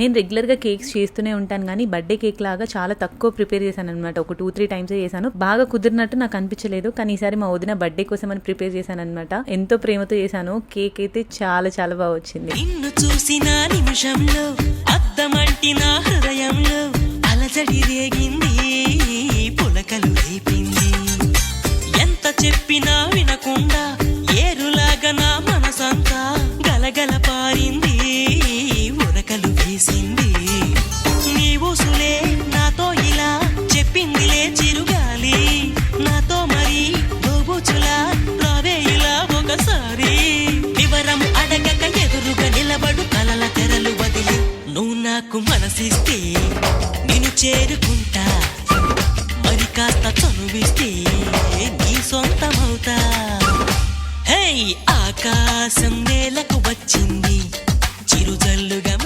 నేను రెగ్యులర్గా కేక్స్ చేస్తూనే ఉంటాను కానీ బర్త్డే కేక్ లాగా చాలా తక్కువ ప్రిపేర్ చేశాను అనమాట ఒక టూ త్రీ టైమ్స్ చేశాను. బాగా కుదిరినట్టు నాకు అనిపించలేదు. కానీ ఈసారి మా వదిన బర్త్డే కోసం అని ప్రిపేర్ చేశాను అనమాట ఎంతో ప్రేమతో చేశాను. కేక్ అయితే చాలా చాలా బాగా వచ్చింది. నిన్ను చూసిన నిమిషంలో అద్దమంటి హృదయంలో అలజడి రేగింది పులకలు రేపింది. ఎంత చెప్పినా వినకుండా నాకు మనసిస్తే నేను చేరుకుంటా. మరి కాస్త చనువిస్తే నీ సొంతమవుతా. హే ఆకాశం నేలకు వచ్చింది. చిరుజల్లుగా